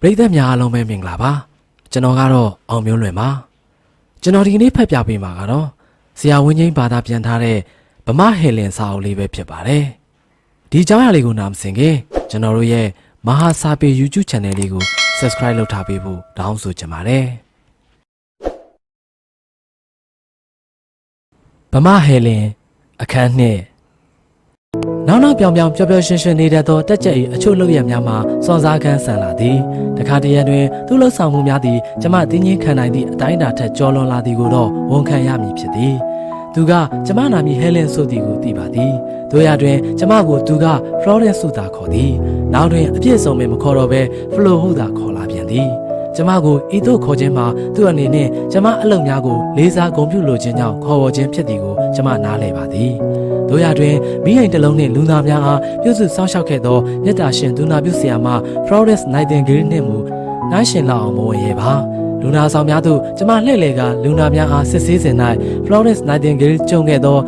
ပရိသတ်များအားလုံးပဲမင်္ဂလာပါကျွန်တော်ကတော့အောင်မျိုးလွင်ပါကျွန်တော်ဒီကနေ့ဖတ်ပြပေးမှာကတော့ဆရာဝင်းချင်းဘာသာပြန်ထားတဲ့ဗမာဟေလင်စာအုပ်လေးပဲဖြစ်ပါတယ်ဒီအကြောင်းအရာလေးကိုနားမစင်ခင်ကျွန်တော်တို့ရဲ့မဟာစာပေ YouTube Channel လေးကို Subscribe လုပ်ထားပေးဖို့တောင်းဆိုချင်ပါတယ်ဗမာဟေလင်အခန်းနှစ် နောက်နောက်ပြောင်ပြောင်ပျော်ပျော်ရွှင်ရွှင်နေတဲ့သောတက်ကြွ၏အချို့လုပ်ရများမှာစော်စားခန်းဆန်လာသည်တခါတရံတွင်သူ့လှုပ်ဆောင်မှုများသည်ကျမတင်းချင်းခံနိုင်သည့်အတိုင်းအတာထက်ကျော်လွန်လာသည်ကိုတော့ဝန်ခံရမည်ဖြစ်သည်သူကကျမနာမည်ဟဲလင်ဆိုသည်ကိုသိပါသည်တို့ရတွင်ကျမကိုသူက Florence ဆိုသာခေါ်သည်နောက်တွင်အပြည့်စုံပင်မခေါ်တော့ဘဲ Flo ဟုသာခေါ်လာပြန်သည်ကျမကိုဤသို့ခေါ်ခြင်းမှာသူ့အနေနှင့်ကျမအလုပ်များကိုလေးစားဂုဏ်ပြုလိုခြင်းကြောင့်ခေါ်ဝေါ်ခြင်းဖြစ်သည်ကိုကျမနားလည်ပါသည်။ တို့ရတွင်မိအိမ်တစ်လုံးနှင့်လူသားများအားပြုစုစောင့်ရှောက်ခဲ့သောမြတ်တာရှင်ဒူနာပြုဆရာမ Florence Nightingale နှင့်မူနိုင်ရှင်လောက်အောင်မဝင်ရပါ။လူနာဆောင်များသို့ကျမလှည့်လည်ကလူနာများအားစစ်ဆေးစဉ်၌ Florence Nightingale ကြုံခဲ့သော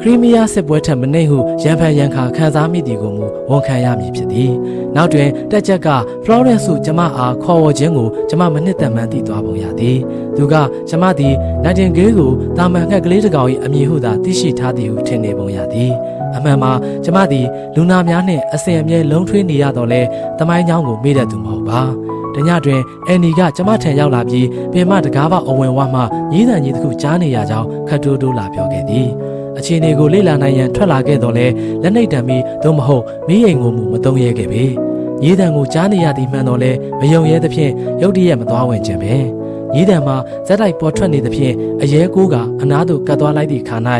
ခရီးမီးယားစစ်ပွဲထက်မနှိမ့်ဟုရန်ဖန်ရန်ခါခံစားမိသည်ကိုမူဝန်ခံရမည်ဖြစ်သည်။နောက်တွင်တက်ချက်က Florence ဟုကျမအားခေါ်ဝေါ်ခြင်းကိုကျမမနှစ်သက်မှန်းသိသွားပုံရသည်။သူကကျမသည် Nightingale ကိုတာမန်ငှက်ကလေးတစ်ကောင်၏အမည်ဟုသာသိရှိထားသည်ဟုထင်နေပုံရသည်။အမှန်မှာကျမသည်လူနာများနှင့်အစဉ်အမြဲလုံးထွေးနေရတော့လဲတမိုင်းချောင်းကိုမေ့တတ်သူမဟုတ်ပါ။တညတွင်အန်နီကကျမထံရောက်လာပြီးပင်မတကားပေါအဝင်ဝမှညီးတန်ကြီးတစ်ခုကြားနေရကြောင်းခတ်တိုးတိုးလာပြောခဲ့သည်။ အခြေအနေကိုလေ့လာနိုင်ရန်ထွက်လာခဲ့တော့လဲလက်နှိပ်တံပြီးသို့မဟုတ်မိအိမ်ကိုမူမတုံရဲခဲ့ပေ။ညီးတန်ကိုကြားနေရသည်မှန်တော့လဲမယုံရဲသဖြင့်ရုတ်တရက်မသွားဝင်ခြင်းပဲ။ညီးတန်မှာဇက်တိုက်ပေါ်ထွက်နေသဖြင့်အရဲကိုးကအနားသို့ကတ်သွားလိုက်သည့်ခါ၌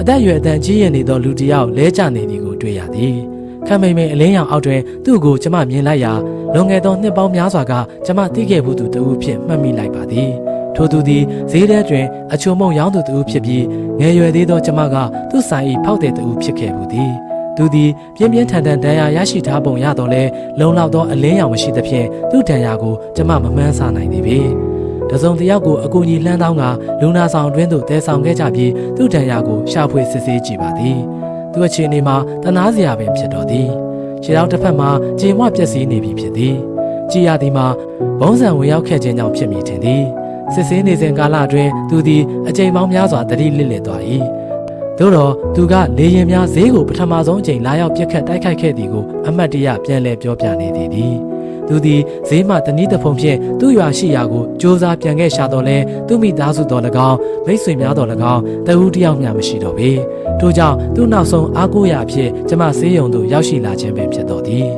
အသက်အရွယ်အတန်ကြီးရင်နေသောလူတစ်ယောက်လဲကျနေသည်ကိုတွေ့ရသည်။ခံမိန်မိန်အလင်းရောင်အောက်တွင်သူ့ကိုကျမမြင်လိုက်ရာလွန်ခဲ့သောနှစ်ပေါင်းများစွာကကျမသိခဲ့ဘူးသူတူဖြင့်မှတ်မိလိုက်ပါသည်။ ထိုသူသည်ဈေးထဲတွင်အချုံမုံရောင်းသူတူဖြစ်ပြီးငယ်ရွယ်သေးသောကျမကသူ့ဆိုင်၏ဖောက်တဲ့တူဖြစ်ခဲ့ဘူးသည်။သူသည်ပြင်းပြင်းထန်ထန်ဒဏ်ရာရရှိထားပုံရတော့လဲလုံလောက်သောအလင်းရောင်မရှိသဖြင့်သူ့ဒဏ်ရာကိုကျမမမှန်းဆနိုင်သေးပေ။တစုံတစ်ယောက်ကိုအကူကြီးလှမ်းတောင်းကလူနာဆောင်တွင်းသို့တဲဆောင်ခဲ့ကြပြီးသူ့ဒဏ်ရာကိုရှာဖွေစစ်ဆေးကြည့်ပါသည်။သူ့အခြေအနေမှာတနာစရာပင်ဖြစ်တော်သည်။ခြေထောက်တစ်ဖက်မှာကြေမွပျက်စီးနေပြီဖြစ်သည်။ကြည်ရသည်မှာဘုံစံဝင်ရောက်ခဲ့ခြင်းကြောင့်ဖြစ်မိထင်သည်။ စစ်ဆေးနေစဉ်ကာလအတွင်းသူသည်အကြိမ်ပေါင်းများစွာတတိလစ်လစ်သွား၏။သို့တော့သူကလေရင်များဈေးကိုပထမဆုံးအချိန်လာရောက်ပြက်ခတ်တိုက်ခိုက်ခဲ့သည်ကိုအမတ်တရပြန်လည်ပြောပြနေသည်သည်။သူသည်ဈေးမှတနည်းတစ်ဖုံဖြင့်သူ့ရွာရှိရာကိုစ조사ပြန်ခဲ့ရှာတော်လဲသူမိသားစုတော်၎င်းမိတ်ဆွေများတော်၎င်းတဦးတယောက်မျှမရှိတော့ပေထို့ကြောင့်သူ့နောက်ဆုံးအားကိုးရာအဖြစ်ကျမဆေးရုံသို့ရောက်ရှိလာခြင်းပင်ဖြစ်တော်သည်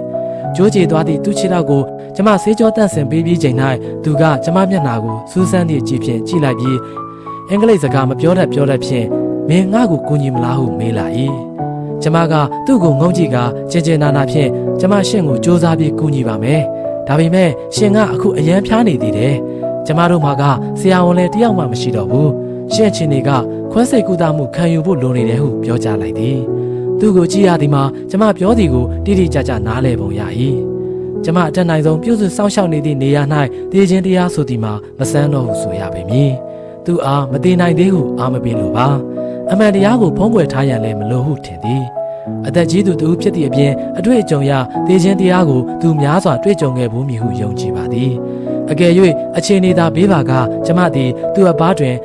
ကြိုးကြေသွားသည့်သူ့ခြေထောက်ကို ကျမဆေးကြောတန့်စင်ပေးပြီးချိန်၌သူကကျမမျက်နှာကိုစူးစမ်းသည့်ကြည့်ဖြင့်ကြည့်လိုက်ပြီးအင်္ဂလိပ်စကားမပြောတတ်ပြောတတ်ဖြင့်မင်းငါ့ကိုကူညီမလားဟုမေးလာ၏ကျမကသူ့ကိုငုံကြည့်ကကျင်ကျင်နာနာဖြင့်ကျမရှင့်ကိုစူးစမ်းပြီးကူညီပါမယ်ဒါပေမဲ့ရှင်ကအခုအရန်ဖျားနေသေးတယ်ကျမတို့မှာကဆရာဝန်လည်းတယောက်မှမရှိတော့ဘူးရှင့်ချင်းတွေကခွဲစိတ်ကူတာမှုခံယူဖို့လိုနေတယ်ဟုပြောကြားလိုက်သည်သူ့ကိုကြည့်ရသည်မှာကျမပြောသည်ကိုတိတိကျကျနားလည်ပုံရ၏ ကျမအတက်နိုင်ဆုံးပြုစုစောင့်ရှောက်နေသည့်နေရာ၌တည်ခြင်းတရားဆိုသည်မှာမဆန်းတော့ဟုဆိုရပေမည်သူအားမတည်နိုင်သေးဟုအာမပေးလိုပါအမှန်တရားကိုဖုံးကွယ်ထားရန်လည်းမလိုဟုထင်သည်အသက်ကြီးသူတူဖြစ်သည့်အပြင်အတွေ့အကြုံရသေခြင်းတရားကိုသူများစွာတွေ့ကြုံခဲ့ဘူးမည်ဟုယုံကြည်ပါသည်အကယ်၍အခြေအနေသာဘေးပါကကျမသည်သူ့အပားတွင်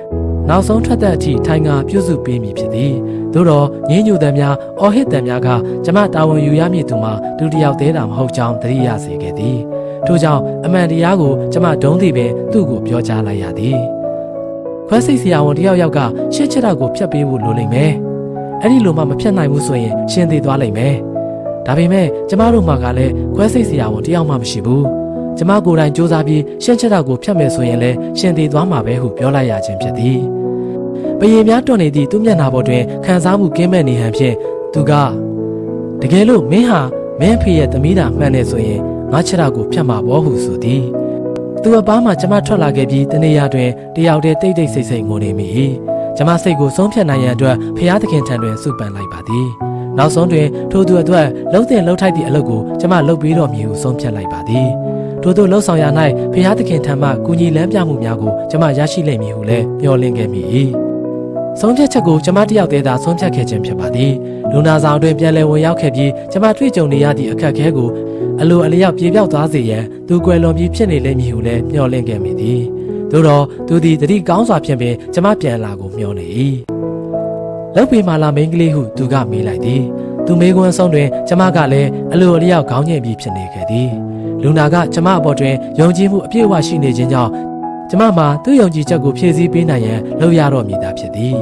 နောက်ဆုံးထွက်သက်အထိထိုင်ငါပြုစုပေးမည်ဖြစ်သည် သို့တော့ငင်းညူတံများအော်ဟစ်တံများကကျမတာဝန်ယူရမည်သူမှာဒုတိယသေးတာမဟုတ်ကြောင်းသတိရစေခဲ့သည်ထို့ကြောင့်အမှန်တရားကိုကျမဒုံးသည်ပင်သူ့ကိုပြောကြားလိုက်ရသည်ခွဲစိတ်ဆရာဝန်တယောက်ယောက်ကရှစ်ချက်တော့ကိုဖျက်ပေးဖို့လိုလိမ့်မယ်အဲ့ဒီလိုမှမဖြတ်နိုင်ဘူးဆိုရင်ရှင်သေးသွားလိမ့်မယ်။ဒါပေမဲ့ကျမတို့မှာကလည်းခွဲစိတ်စရာဝန်တယောက်မှမရှိဘူး။ကျမကိုယ်တိုင်စူးစမ်းပြီးရှင်းချက်တော့ကိုဖြတ်မယ်ဆိုရင်လည်းရှင်သေးသွားမှာပဲဟုပြောလိုက်ရခြင်းဖြစ်သည်။ ပရေများတွန့်နေသည့်သူ့မျက်နှာပေါ်တွင်ခံစားမှုကင်းမဲ့နေဟန်ဖြင့်သူကတကယ်လို့မင်းဟာမင်းဖေရဲ့သမီးသာမှန်နေဆိုရင်ငါချက်တော့ကိုဖြတ်မှာပေါ့ဟုဆိုသည်။သူ့အပားမှာကျမထွက်လာခဲ့ပြီးတနေရာတွင်တယောက်တည်းတိတ်တိတ်ဆိတ်ဆိတ်ငိုနေမိ၏။ကျမစိတ်ကိုဆုံးဖြတ်နိုင်ရန်အတွက်ဖျားသခင်ထံတွင်စုပန်လိုက်ပါသည်။နောက်ဆုံးတွင်ထိုသူအတွက်လှုပ်တဲ့လှုပ်ထိုက်သည့်အလုပ်ကိုကျမလုပ်ပြီးတော့မည်ဟုဆုံးဖြတ်လိုက်ပါသည်။ထို့သောလှုပ်ဆောင်ရာ၌ဖျားသခင်ထံမှကူညီလန်းပြမှုများကိုကျမရရှိလိမ့်မည်ဟုလည်းမျှော်လင့်ခဲ့မိ၏။ ဆုံးဖြတ်ချက်ကိုကျမတယောက်တည်းသာဆုံးဖြတ်ခဲ့ခြင်းဖြစ်ပါသည်။လူနာဆောင်တွင်ပြန်လည်ဝင်ရောက်ခဲ့ပြီးကျမတွေ့ကြုံနေရသည့်အခက်အခဲကိုအလိုအလျောက်ပြေပြောက်သွားစေရန်သူကွယ်လွန်ပြီးဖြစ်နေလိမ့်မည်ဟုလည်းမျှော်လင့်ခဲ့မိသည်သို့တော့သူသည်တတိကောင်းစွာဖြင့်ပင်ကျမပြန်လာကိုမျှော်နေ၏လောက်ပေမာလာမိန်းကလေးဟုသူကမေးလိုက်သည်သူမေးခွန်းဆုံးတွင်ကျမကလည်းအလိုအလျောက်ခေါင်းညင်ပြီးဖြစ်နေခဲ့သည်လူနာကကျမအပေါ်တွင်ယုံကြည်မှုအပြည့်အဝရှိနေခြင်းကြောင့် ကျမမှာသူ့ယုံကြည်ချက်ကိုဖြည့်ဆည်းပေးနိုင်ရန်လုပ်ရတော့မည်သာဖြစ်သည်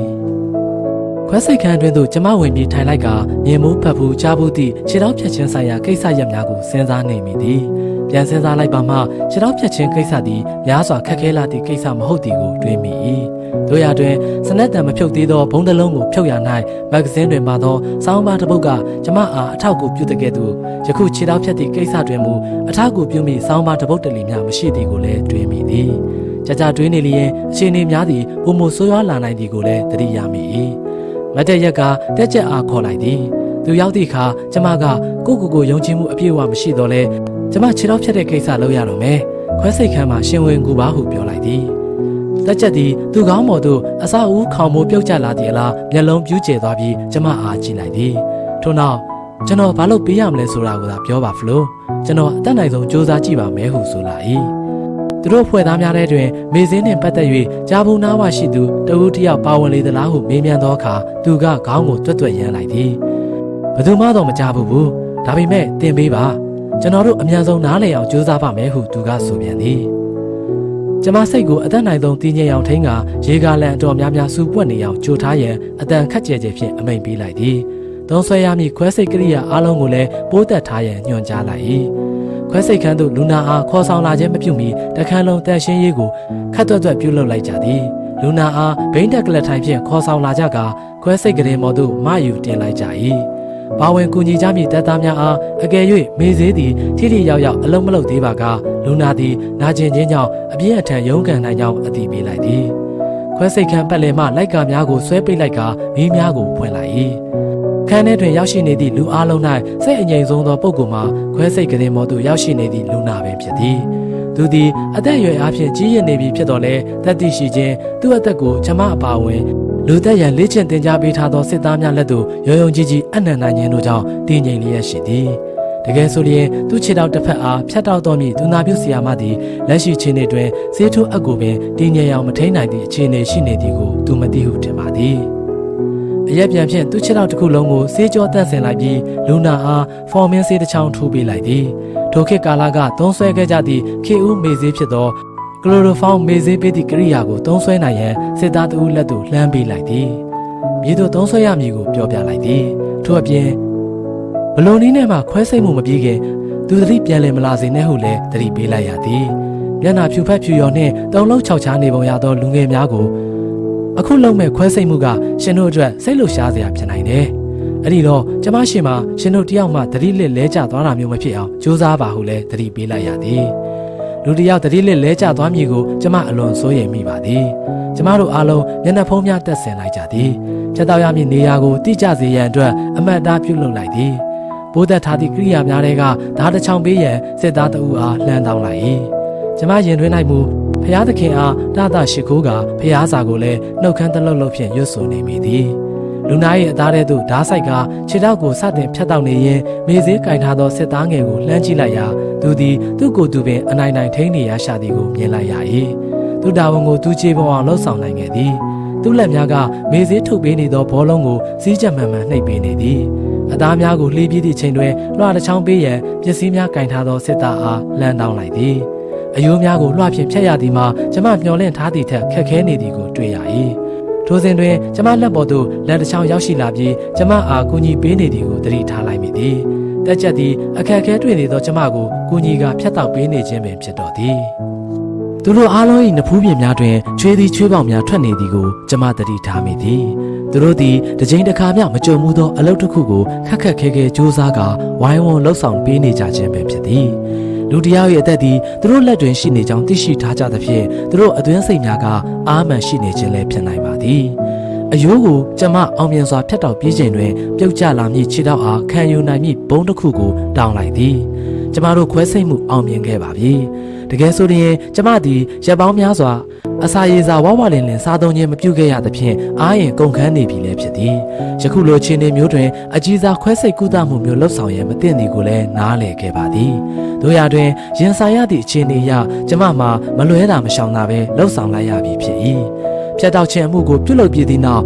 ခွဲစိတ်ခန်းအတွင်းသို့ကျမဝင်ပြီးထိုင်လိုက်ကမြင်မှုဖတ်ဘူးကြားဘူးသည့်ခြေထောက်ဖြတ်ခြင်းဆိုင်ရာကိစ္စရပ်များကိုစဉ်းစားနေမိသည်ပြန်စဉ်းစားလိုက်ပါမှခြေထောက်ဖြတ်ခြင်းကိစ္စသည်များစွာခက်ခဲလာသည့်ကိစ္စမဟုတ်သည်ကိုတွေးမိ၏တို့ရတွင်စနက်တံမဖြုတ်သေးသောဘုံတစ်လုံးကိုဖြုတ်ရ၌မဂ္ဂဇင်းတွင်ပါသောစောင်းပါတစ်ပုဒ်ကကျမအားအထောက်အကူပြုတဲ့ကဲ့သို့ယခုခြေထောက်ဖြတ်သည့်ကိစ္စတွင်မူအထောက်အကူပြုမိစောင်းပါတစ်ပုဒ်တလီများမရှိသည်ကိုလည်းတွေးမိသည် ကြကြတွေးနေလျင်အခြေအနေများသည်ပုံမဆိုးရွားလာနိုင်သည်ကိုလည်းသတိရမိ၏မတ်တက်ရက်ကတက်ချက်အားခေါ်လိုက်သည်သူရောက်သည့်အခါကျမကကိုကိုကိုယုံကြည်မှုအပြည့်အဝမရှိတော့လဲကျမခြေထောက်ဖြတ်တဲ့ကိစ္စလုပ်ရတော့မယ်ခွဲစိတ်ခန်းမှာရှင်ဝင်ကူပါဟုပြောလိုက်သည်တက်ချက်သည်သူကောင်းပေါ်သို့အစာအုပ်ခေါင်မိုးပြုတ်ကျလာသည်အလားမျက်လုံးပြူးကျဲသွားပြီးကျမအားကြည့်လိုက်သည်ထို့နောက်ကျွန်တော်ဘာလို့ပေးရမလဲဆိုတာကိုသာပြောပါဖလို့ကျွန်တော်အသက်နိုင်ဆုံးစူးစမ်းကြည့်ပါမယ်ဟုဆိုလာ၏ သူတို့ဖွဲ့သားများတဲ့တွင်မေစင်းနှင့်ပတ်သက်၍ကြားဘူးနားဝရှိသူတဦးတစ်ယောက်ပါဝင်လေသလားဟုမေးမြန်းသောအခါသူကခေါင်းကိုတွတ်တွတ်ရမ်းလိုက်သည်ဘယ်သူမှတော့မကြားဘူးဘူးဒါပေမဲ့တင်ပေးပါကျွန်တော်တို့အမြန်ဆုံးနားလည်အောင်ကြိုးစားပါမယ်ဟုသူကဆိုပြန်သည်ကျမစိတ်ကိုအသက်နိုင်ဆုံးတည်ငြိမ်အောင်ထိန်းကရေကားလန်အတော်များများစူပွက်နေအောင်ကြိုထားရန်အတန်ခက်ကြဲကြဲဖြင့်အမိန်ပေးလိုက်သည်သုံးဆွဲရမည့်ခွဲစိတ်ကရိယာအလုံးကိုလည်းပိုးသက်ထားရန်ညွှန်ကြားလိုက်၏ ခွဲစိတ်ခန်းသို့လူနာအားခေါ်ဆောင်လာခြင်းမပြုမီတခန်းလုံးတန်ရှင်းရေးကိုခတ်တွတ်တွတ်ပြုလုပ်လိုက်ကြသည်လူနာအားဘိန်းတက်ကလထိုင်ဖြင့်ခေါ်ဆောင်လာကြကခွဲစိတ်ကလေးမော်သို့မယူတင်လိုက်ကြ၏ပါဝင်ကူညီကြမည့်တပ်သားများအားအကယ်၍မေးစေးသည်ထိထိရောက်ရောက်အလုံးမလုံးသေးပါကလူနာသည်နာကျင်ခြင်းကြောင့်အပြင်းအထန်ရုန်းကန်နိုင်ကြောင်းအသိပေးလိုက်သည်ခွဲစိတ်ခန်းပတ်လည်မှလိုက်ကာများကိုဆွဲပိတ်လိုက်ကမီးများကိုဖွင့်လိုက်၏ ခန်းထဲတွင်ရောက်ရှိနေသည့်လူအလုံး၌စိတ်အငြိမ်ဆုံးသောပုဂ္ဂိုလ်မှာခွဲစိတ်ကလေးမော်သို့ရောက်ရှိနေသည့်လူနာပင်ဖြစ်သည်သူသည်အသက်အရွယ်အားဖြင့်ကြီးရင့်နေပြီဖြစ်တော်လဲတတ်သိရှိခြင်းသူ့အသက်ကိုကျမအပါဝင်လူသက်ရန်လေ့ကျင့်သင်ကြားပေးထားသောစစ်သားများလက်သို့ရုံရုံကြီးကြီးအနန္တနိုင်ခြင်းတို့ကြောင့်တည်ငြိမ်လျက်ရှိသည်တကယ်ဆိုလျင်သူ့ခြေထောက်တစ်ဖက်အားဖြတ်တောက်တော်မူသူနာပြုဆီယာမသည်လက်ရှိခြေနေတွင်ဈေးထိုးအပ်ကိုပင်တည်ငြိမ်အောင်မထိန်နိုင်သည့်အခြေအနေရှိနေသည်ကိုသူမသိဟုထင်ပါသည် အရက်ပြန်ဖြင့်သူ့ခြေထောက်တစ်ခုလုံးကိုဆေးကြောတန့်စင်လိုက်ပြီးလူနာအားဖော်မင်းဆေးတစ်ချောင်းထိုးပေးလိုက်သည်ထိုခေတ်ကာလကသုံးဆွဲခဲ့ကြသည့်ခေဦးမေဆေးဖြစ်သောကလိုရိုဖောင်းမေဆေးပေးသည့်ကိရိယာကိုသုံးဆွဲနိုင်ရန်စစ်သားတဦးလက်သို့လှမ်းပေးလိုက်သည်မြေသို့သုံးဆွဲရမည်ကိုပြောပြလိုက်သည်ထို့အပြင်ဘလုံနီးနဲ့မှခွဲစိတ်မှုမပြေခင်သူသတိပြန်လည်မလာစေနဲ့ဟုလည်းသတိပေးလိုက်ရသည်မျက်နှာဖြူဖက်ဖြူရော်နှင့်တုံလုံးခြောက်ချားနေပုံရသောလူငယ်များကို အခုလုံးမဲ့ခွဲစိတ်မှုကရှင်တို့အတွက်စိတ်လှရှားစရာဖြစ်နိုင်တယ်အဲ့ဒီတော့ကျမရှင်မှာရှင်တို့တယောက်မှသတိလစ်လဲကျသွားတာမျိုးမဖြစ်အောင်ကြိုးစားပါဟုလည်းသတိပေးလိုက်ရသည်လူတစ်ယောက်သတိလစ်လဲကျသွားမည်ကိုကျမအလွန်စိုးရိမ်မိပါသည်ကျမတို့အားလုံးမျက်နှာဖုံးများတက်ဆင်လိုက်ကြသည်ချက်တော်ရမည့်နေရာကိုတိကျစေရန်အတွက်အမတ်သားပြုလုပ်လိုက်သည်ဘိုးသက်ထားသည့်ကိရိယာများတွေကဓာတ်တစ်ချောင်းပေးရန်စစ်သားတအူအားလှမ်းတောင်းလိုက်၏ကျမရင်တွင်၌မူ ဖျားသခင်အားတသရှိခိုးကဖျားစာကိုလည်းနှုတ်ခမ်းတလုံးလုံးဖြင့်ရွတ်ဆိုနေမိသည်လူနာ၏အသားထဲသို့ဓာတ်ဆိုင်ကခြေထောက်ကိုစတင်ဖြတ်တောက်နေရင်မေဈေးကင်ထားသောစစ်သားငယ်ကိုလှမ်းကြည့်လိုက်ရာသူသည်သူ့ကိုယ်သူပင်အနိုင်နိုင်ထိန်းနေရရှာသည်ကိုမြင်လိုက်ရ၏သူတာဝန်ကိုသူချေပေါ်အောင်လှုပ်ဆောင်နိုင်ခဲ့သည်သူ့လက်များကမေဈေးထုတ်ပေးနေသောဘောလုံးကိုစီးချက်မှန်မှန်နှိပ်ပေးနေသည်အသားများကိုလှေးပြေးသည့်ချိန်တွင်လွှတစ်ချောင်းပေးရန်ပစ္စည်းများကင်ထားသောစစ်သားအားလှမ်းတောင်းလိုက်သည် အယိုးများကိုလွှဖြင့်ဖြတ်ရသည်မှာကျမမျောလင့်ထားသည့်ထက်ခက်ခဲနေသည်ကိုတွေ့ရ၏ထိုစဉ်တွင်ကျမလက်ပေါ်သို့လက်တစ်ချောင်းရောက်ရှိလာပြီးကျမအားကူညီပေးနေသည်ကိုသတိထားလိုက်မိသည်တက်ချက်သည်အခက်အခဲတွေ့နေသောကျမကိုကူညီကဖျက်တောက်ပေးနေခြင်းပင်ဖြစ်တော်သည်သူတို့အားလုံး၏နဖူးပြင်များတွင်ချွေးသည်ချွေးပေါင်များထွက်နေသည်ကိုကျမသတိထားမိသည်သူတို့သည်တစ်ချိန်တစ်ခါမျှမကြုံမှုသောအလုပ်တစ်ခုကိုခက်ခက်ခဲခဲစူးစမ်းကဝိုင်းဝန်းလှုပ်ဆောင်ပေးနေကြခြင်းပဲဖြစ်သည် လူတယောက်ရဲ့အသက်သည်သူတို့လက်တွင်ရှိနေကြောင်းသိရှိထားကြသဖြင့်သူတို့အတွင်းစိတ်များကအာမှန်ရှိနေခြင်းလည်းဖြစ်နိုင်ပါသည်အယိုးကိုကျမအောင်မြင်စွာဖြတ်တောက်ပြေးချိန်တွင်ပြုတ်ကျလာမည့်ခြေထောက်အားခံယူနိုင်မည့်ဘုံတစ်ခုကိုတောင်းလိုက်သည်ကျမတို့ခွဲစိတ်မှုအောင်မြင်ခဲ့ပါပြီတ ကယ်ဆိုရင်ကျမသည်ရက်ပေါင်းများစွာအစာရေစာဝဝလင်လင်စားသုံးခြင်းမပြုခဲ့ရသဖြင့်အားရင်ကုန်ခန်းနေပြီလည်းဖြစ်သည်ယခုလိုခြေနေမျိုးတွင်အကြီးစားခွဲစိတ်ကုသမှုမျိုးလှုပ်ဆောင်ရန်မသင့်သည်ကိုလည်းနားလည်ခဲ့ပါသည်တို့ရာတွင်ရင်ဆိုင်ရသည့်အခြေအနေအရကျမမှာမလွဲတာမရှောင်တာပဲလှုပ်ဆောင်လိုက်ရပြီဖြစ်၏ဖြတ်တောက်ခြင်းအမှုကိုပြုလုပ်ပြသည့်နောက်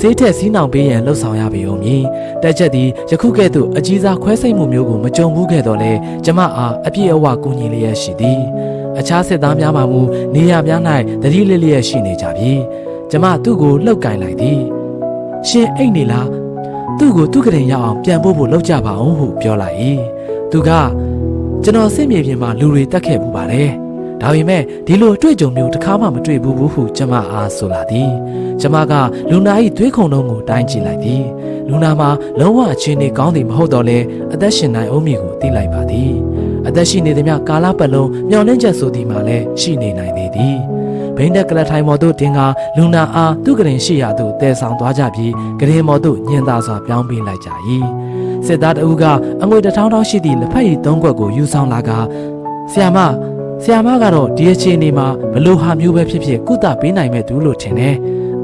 ဈေးထက်စီးနှောင်ပေးရန်လှုပ်ဆောင်ရပေဦးမည်တက်ချက်သည်ယခုကဲ့သို့အကြီးစားခွဲစိတ်မှုမျိုးကိုမကြုံဘူးခဲ့တော့လဲကျမအားအပြည့်အဝကူညီလျက်ရှိသည်အခြားစစ်သားများမှမူနေရများ၌တတိလစ်လျက်ရှိနေကြပြီကျမသူ့ကိုလှုပ်ကင်လိုက်သည်ရှင်အိတ်နေလားသူ့ကိုသူ့ကလေးရောက်အောင်ပြန်ဖို့ဖို့လှုပ်ကြပါအောင်ဟုပြောလိုက်၏သူကကျွန်တော်စစ်မြေပြင်မှာလူတွေတက်ခဲ့ပူပါတယ် ဒါပေမဲ့ဒီလိုအတွေ့အကြုံမျိုးတစ်ခါမှမတွေ့ဘူးဘူးဟုကျမအားဆိုလာသည်ကျမကလူနာ၏သွေးခုန်လုံးကိုတိုင်းကြည့်လိုက်သည်လူနာမှာလုံးဝအခြေအနေကောင်းသည်မဟုတ်တော့လဲအသက်ရှင်နိုင်အောင်မည်ကိုသိလိုက်ပါသည်အသက်ရှိနေသည်များကာလပတ်လုံးမျောလင့်ချက်ဆိုသည်မှာလည်းရှိနေနိုင်သေးသည်ဘိန်းတက်ကလထိုင်မော်တို့တင်ကလူနာအားသူကရင်ရှိရာသို့တည်ဆောင်သွားကြပြီးကရင်မော်တို့ညင်သာစွာပြောင်းပေးလိုက်ကြ၏စစ်သားတအူးကအငွေတစ်ထောင်တောင်းရှိသည့်လက်ဖက်ရည်သုံးခွက်ကိုယူဆောင်လာကဆီယာမ ဆီယာမကတော့ဒီအခြေအနေမှာဘလို့ဟာမျိုးပဲဖြစ်ဖြစ်ကုသပေးနိုင်မဲ့သူလို့ထင်တယ်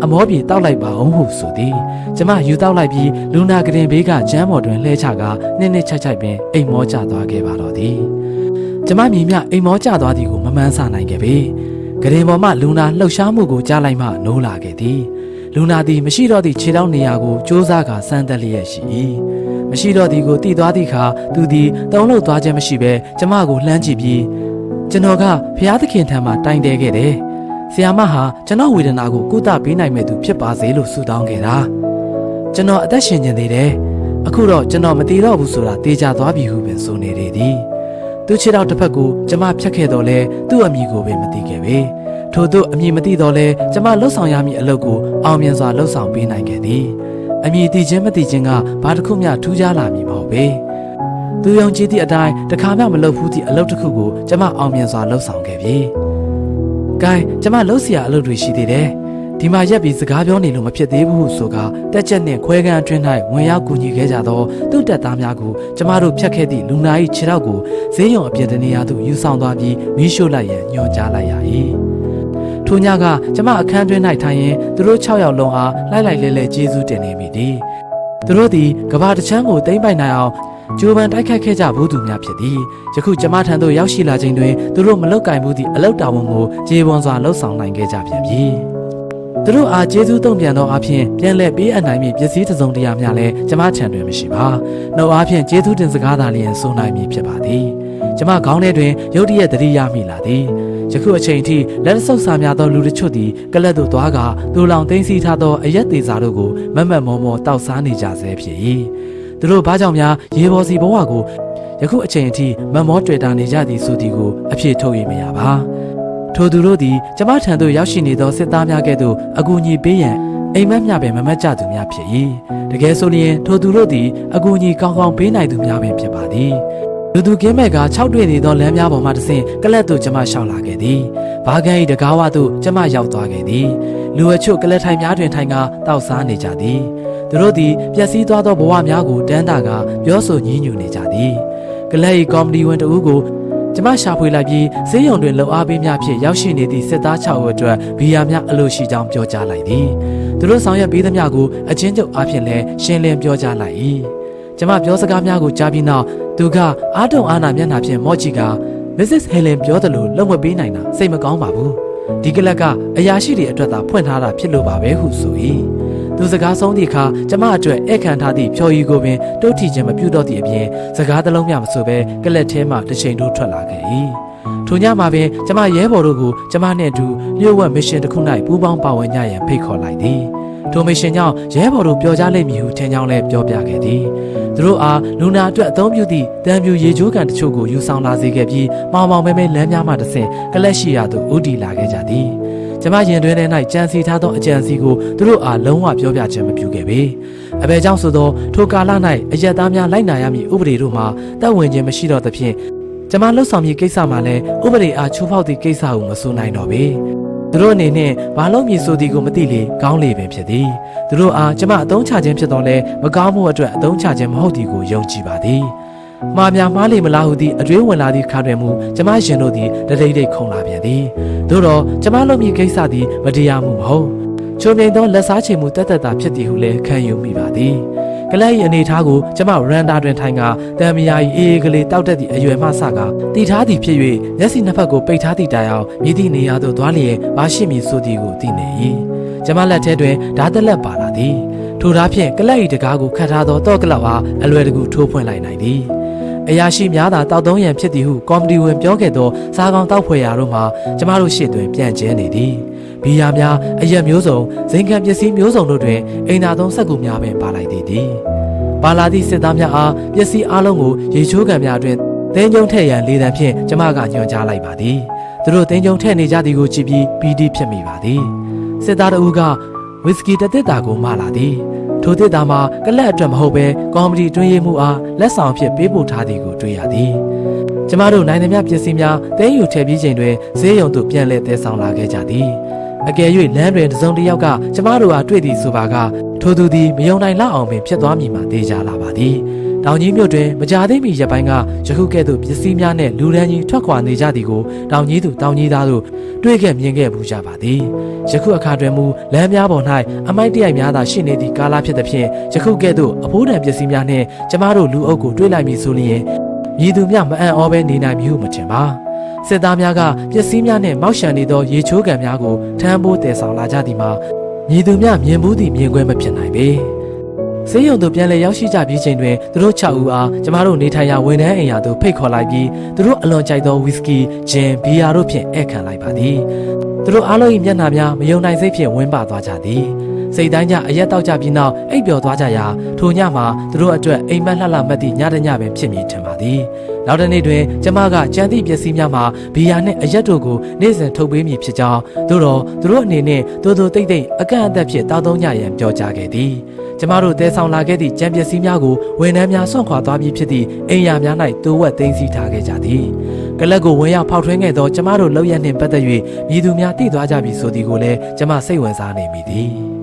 အမောပြေတောက်လိုက်ပါအောင်ဟုဆိုသည်ကျမယူတောက်လိုက်ပြီးလူနာကရင်ဘေးကကျမ်းပေါ်တွင်လှဲချကနစ်နစ်ချိုက်ချိုက်ပင်အိမ်မောကျသွားခဲ့ပါတော့သည်ကျမမြင်မြအိမ်မောကျသွားသည်ကိုမမှန်းဆနိုင်ခဲ့ပေ။ဂရင်ပေါ်မှလူနာလှုပ်ရှားမှုကိုကြားလိုက်မှနိုးလာခဲ့သည်။လူနာသည်မရှိတော့သည့်ခြေထောက်နေရာကိုစူးစမ်းကစမ်းသက်လျက်ရှိ၏။မရှိတော့သည်ကိုတည်သွားသည့်အခါသူသည်တုံးလှုပ်သွားခြင်းမရှိဘဲကျမကိုလှမ်းကြည့်ပြီး ကျွန်တော်ကဖျားသခင်ထံမှတိုင်တဲခဲ့တယ်။ဆီယာမဟာကျွန်တော်ဝေဒနာကိုကုသပေးနိုင်မဲ့သူဖြစ်ပါစေလို့ဆုတောင်းခဲ့တာ။ကျွန်တော်အသက်ရှင်နေသေးတယ်။အခုတော့ကျွန်တော်မတည်တော့ဘူးဆိုတာတေချာသွားပြီဟုပင်ဆိုနေလေသည်။သူခြေထောက်တစ်ဖက်ကိုကျမဖြတ်ခဲ့တော့လဲသူ့အမိကိုပဲမသိခဲ့ပေထို့သို့အမိမသိတော့လဲကျမလှုပ်ဆောင်ရမည့်အလုပ်ကိုအောင်မြင်စွာလှုပ်ဆောင်ပေးနိုင်ခဲ့သည်အမိသိချင်းမသိချင်းကဘာတစ်ခုမျှထူးခြားလာမည်မဟုတ်ပေ သူယုံကြည်သည့်အတိုင်းတခါမှမလုပ်ဘူးသည့်အလုပ်တစ်ခုကိုကျမအောင်မြင်စွာလုပ်ဆောင်ခဲ့ပြီ။ gain ကျမလုပ်စရာအလုပ်တွေရှိသေးတယ်။ဒီမှာရက်ပြီးစကားပြောနေလို့မဖြစ်သေးဘူးဟုဆိုကတက်ချက်နှင့်ခွဲခန်းအတွင်း၌ဝင်ရောက်ကူညီခဲ့ကြသောသူ့တပ်သားများကိုကျမတို့ဖြတ်ခဲ့သည့်လူနာ၏ခြေထောက်ကိုဈေးရုံအပြင်တနေရာသို့ယူဆောင်သွားပြီးမီးရှို့လိုက်ရန်ညွှန်ကြားလိုက်ရ၏။ထိုညကကျမအခန်းတွင်း၌ထိုင်ရင်သူတို့6ယောက်လုံးအားလိုက်လိုက်လဲလဲကျေးဇူးတင်နေမိသည်သူတို့သည်ကဘာတချမ်းကိုတိမ့်ပိုက်နိုင်အောင် ကျိုးပန်းတိုက်ခိုက်ခဲ့ကြဘူးသူများဖြစ်သည်ယခုကျမထံသို့ရောက်ရှိလာချိန်တွင်သူတို့မလုတ်ကင်ဘူးသည့်အလောက်တာဝန်ကိုခြေပွန်စွာလှုပ်ဆောင်နိုင်ခဲ့ကြပြန်ပြီသူတို့အားကျေးဇူးတုံ့ပြန်သောအဖြစ်ပြန်လည်ပေးအပ်နိုင်မည့်ပစ္စည်းတစ်စုံတစ်ရာများလည်းကျမထံတွင်မရှိပါနှုတ်အားဖြင့်ကျေးဇူးတင်စကားသာလျှင်ဆိုနိုင်မည်ဖြစ်ပါသည်ကျမခေါင်းထဲတွင်ရုတ်တရက်သတိရမိလာသည်ယခုအချိန်ထိလက်ဆုပ်စာများသောလူတို့ချွတ်သည်ကလတ်သို့သွားကသူလောင်သိမ်းစီထားသောအရက်သေးစာတို့ကိုမတ်မတ်မောမောတောက်စားနေကြဆဲဖြစ်၏ သူတို့ဘာကြောင့်များရေပေါ်စီဘဝကိုယခုအချိန်အထိမတ်မောတွေ့တာနေကြသည်ဆိုသည်ကိုအဖြစ်ထုတ်ရမရပါထိုသူတို့သည်ကျမထံသို့ရောက်ရှိနေသောစစ်သားများကဲ့သို့အကူအညီပေးရန်အိမ်မက်များပင်မမတ်ကြသူများဖြစ်၏တကယ်ဆိုလျင်ထိုသူတို့သည်အကူအညီကောင်းကောင်းပေးနိုင်သူများပင်ဖြစ်ပါသည်လူသူကင်းမဲ့က6တွေ့နေသောလမ်းများပေါ်မှတဆင့်ကလတ်သို့ကျမရှောက်လာခဲ့သည်။ဘာကန်၏တကားဝသို့ကျမရောက်သွားခဲ့သည်။လူအချို့ကလတ်ထိုင်များတွင်ထိုင်ကတောက်စားနေကြသည်။ သူတို့သည်ပျက်စီးသွားသောဘဝများကိုတန်းတာကပြောဆိုညှဉ်းညူနေကြသည်။ကလတ်၏ကောမဒီဝန်တဦးကိုကျမရှာဖွေလိုက်ပြီးဈေးရုံတွင်လုံအားပေးများဖြင့်ရောက်ရှိနေသည့်စစ်သား6ဦးအတွက်ဗီယာများအလို့ရှိကြောင်းပြောကြားလိုက်သည်။သူတို့ဆောင်ရွက်ပေးသမျှကိုအချင်းချုပ်အားဖြင့်လည်းရှင်းလင်းပြောကြားလိုက်၏။ကျမပြောစကားများကိုကြားပြီးနောက်သူကအားတုံအားနာမျက်နှာဖြင့်မော့ချီက Mrs. Helen ပြောသလိုလုံမပေးနိုင်တာစိတ်မကောင်းပါဘူးဒီကလပ်ကအရာရှိတွေအတွက်သာဖွင့်ထားတာဖြစ်လို့ပါပဲဟုဆို၏ သူစကားဆုံးသည့်အခါကျမအတွက်ဧကန်ထားသည့်ဖြော်ရီကိုပင်တုတ်ထီခြင်းမပြုတော့သည့်အပြင်စကားတစ်လုံးမျှမဆိုဘဲကလပ်ထဲမှတစ်ချိန်တို့ထွက်လာခဲ့၏ထိုညမှာပင်ကျမရဲဘော်တို့ကိုကျမနှင့်အတူလျှို့ဝှက်မစ်ရှင်တစ်ခု၌ပူးပေါင်းပါဝင်ကြရန်ဖိတ်ခေါ်လိုက်သည်ထိုမစ်ရှင်ကြောင့်ရဲဘော်တို့ပြောကြားလိမ့်မည်ဟုထင်ကြောင်းလည်းပြောပြခဲ့သည်သူတို့အားလူနာအတွက်အသုံးပြုသည့်တံပြူရေချိုးကန်တချို့ကိုယူဆောင်လာစေခဲ့ပြီးမောင်မောင်မဲမဲလမ်းများမှတစ်ဆင့်ကလက်ရှိရာသို့ဦးတည်လာခဲ့ကြသည် ကျမရင်တွင်ထဲ၌ကြံစီထားသောအကြံစီကိုသူတို့အားလုံးဝပြောပြခြင်းမပြုခဲ့ပေအဘယ်ကြောင့်ဆိုသောထိုကာလ၌အရက်သားများလိုက်နာရမည့်ဥပဒေတို့မှာတပ်ဝင်ခြင်းမရှိတော့သဖြင့်ကျမလှုပ်ဆောင်မည့်ကိစ္စမှာလည်းဥပဒေအားချိုးဖောက်သည့်ကိစ္စကိုမဆိုနိုင်တော့ပေသူတို့အနေနဲ့ဘာလို့မည်ဆိုသည်ကိုမသိလေကောင်းလေပင်ဖြစ်သည်သူတို့အားကျမအသုံးချခြင်းဖြစ်တော့လဲမကောင်းမှုအတွက်အသုံးချခြင်းမဟုတ်သည်ကိုယုံကြည်ပါသည် မှားများမှားလိမ့်မလားဟုသည့်အတွေးဝင်လာသည့်ခါတွင်မူကျမရှင်တို့သည်တတိတ်တိတ်ခုန်လာပြန်သည်သို့တော့ကျမလုပ်မည့်ကိစ္စသည်မတရားမှုမဟုတ်ချုံမြိန်သောလက်စားချေမှုတတ်တတ်တာဖြစ်သည်ဟုလည်းခံယူမိပါသည်ကလပ်၏အနေထားကိုကျမရန်တာတွင်ထိုင်ကတံမယာ၏အေးအေးကလေးတောက်တက်သည့်အရွယ်မှစကတည်ထားသည်ဖြစ်၍မျက်စိနှစ်ဖက်ကိုပိတ်ထားသည့်တိုင်အောင်မြည်သည့်နေရာသို့သွားလျင်ဘာရှိမည်ဆိုသည်ကိုသိနေ၏ကျမလက်ထဲတွင်ဓာတ်သက်လက်ပါလာသည်ထို့သားဖြင့်ကလပ်၏တကားကိုခတ်ထားသောတော့ကလပ်အားအလွယ်တကူထိုးဖွင့်လိုက်နိုင်သည် အရာရှိများသာတောက်သုံးရန်ဖြစ်သည်ဟုကော်မတီဝင်ပြောခဲ့သောစားကောင်းတောက်ဖွယ်ရာတို့မှာကျမတို့ရှေ့တွင်ပြန့်ကျဲနေသည်ဘီယာများအရက်မျိုးစုံဇိမ်ခံပစ္စည်းမျိုးစုံတို့တွင်အိမ်သာသုံးဆက်ကူများပင်ပါလိုက်သေးသည်ပါလာသည့်စစ်သားများအားပစ္စည်းအလုံးကိုရေချိုးကန်များတွင်တင်းကျုံထည့်ရန်လေတံဖြင့်ကျမကညွှန်ကြားလိုက်ပါသည်သူတို့တင်းကျုံထည့်နေကြသည်ကိုကြည့်ပြီးပီတိဖြစ်မိပါသည်စစ်သားတဦးကဝီစကီတစ်သက်တာကိုမလာသည် ထိုသစ်သားမှာကလပ်အတွက်မဟုတ်ဘဲကော်မတီတွင်းရေးမှုအားလက်ဆောင်ဖြစ်ပေးပို့ထားသည်ကိုတွေ့ရသည်။ကျမတို့နိုင်သမျှပစ္စည်းများတဲယူထည့်ပြီးချိန်တွင်ဈေးရုံသို့ပြန်လည်တည်ဆောင်လာခဲ့ကြသည်။အကယ်၍လမ်းတွင်တစ်စုံတစ်ယောက်ကကျမတို့အားတွေ့သည်ဆိုပါကထိုသူသည်မယုံနိုင်လောက်အောင်ပင်ဖြစ်သွားမည်မှာသိကြလာပါသည်။ တောင်ကြီးမြို့တွင်မကြာသေးမီရက်ပိုင်းကယခုကဲ့သို့ပစ္စည်းများနှင့်လူရန်ကြီးထွက်ခွာနေကြသည်ကိုတောင်ကြီးသူတောင်ကြီးသားတို့တွေ့ခဲ့မြင်ခဲ့ဘူးကြပါသည်ယခုအခါတွင်မူလမ်းများပေါ်၌အမိုက်တရိုက်များသာရှိနေသည့်ကာလဖြစ်သဖြင့်ယခုကဲ့သို့အဖိုးတန်ပစ္စည်းများနှင့်ကျမတို့လူအုပ်ကိုတွေ့လိုက်မည်ဆိုလျင်မြည်သူများမအံ့ဩပဲနေနိုင်မည်ဟုမထင်ပါစစ်သားများကပစ္စည်းများနှင့်မောက်ရှံနေသောရေချိုးကန်များကိုထမ်းပိုးတည်ဆောင်လာကြသည်မှာမြည်သူများမြင်ဘူးသည့်မြင်ကွဲမဖြစ်နိုင်ပေ ဆေးရုံသို့ပြန်လည်ရောက်ရှိကြပြီးချိန်တွင်သူတို့6ဦးအားကျမတို့နေထိုင်ရာဝန်ထမ်းအိမ်ယာသို့ဖိတ်ခေါ်လိုက်ပြီးသူတို့အလွန်ကြိုက်သောဝီစကီ၊ဂျင်၊ဘီယာတို့ဖြင့်ဧည့်ခံလိုက်ပါသည်သူတို့အားလုံး၏မျက်နှာများမယုံနိုင်စိတ်ဖြင့်ဝင်းပသွားကြသည်စိတ်တိုင်းကြအရက်တောက်ကြပြီးနောက်အိပ်ပျော်သွားကြရာထိုညမှာသူတို့အတွက်အိမ်မက်လှလှမက်သည့်ညတညပင်ဖြစ်မည်ထင်ပါသည် နောက်တစ်နေ့တွင်ကျမကကြံသည့်ပစ္စည်းများမှာဘီယာနှင့်အရက်တို့ကိုနေ့စဉ်ထုတ်ပေးမည်ဖြစ်ကြောင်းသို့တော့သူတို့အနေနဲ့တိုးတိုးတိတ်တိတ်အကန့်အသတ်ဖြင့်တောက်သုံးညရန်ပြောကြားခဲ့သည်ကျမတို့တဲဆောင်လာခဲ့သည့်ကြံပစ္စည်းများကိုဝန်ထမ်းများဆွန့်ခွာသွားပြီးဖြစ်သည့်အိမ်ယာများ၌တိုးဝက်သိမ်းဆည်းထားခဲ့ကြသည်ကလပ်ကိုဝင်ရောက်ဖောက်ထွင်းခဲ့သောကျမတို့လောက်ရနှင့်ပတ်သက်၍မြည်သူများတည်သွားကြပြီဆိုသည်ကိုလည်းကျမစိတ်ဝင်စားနေမိသည်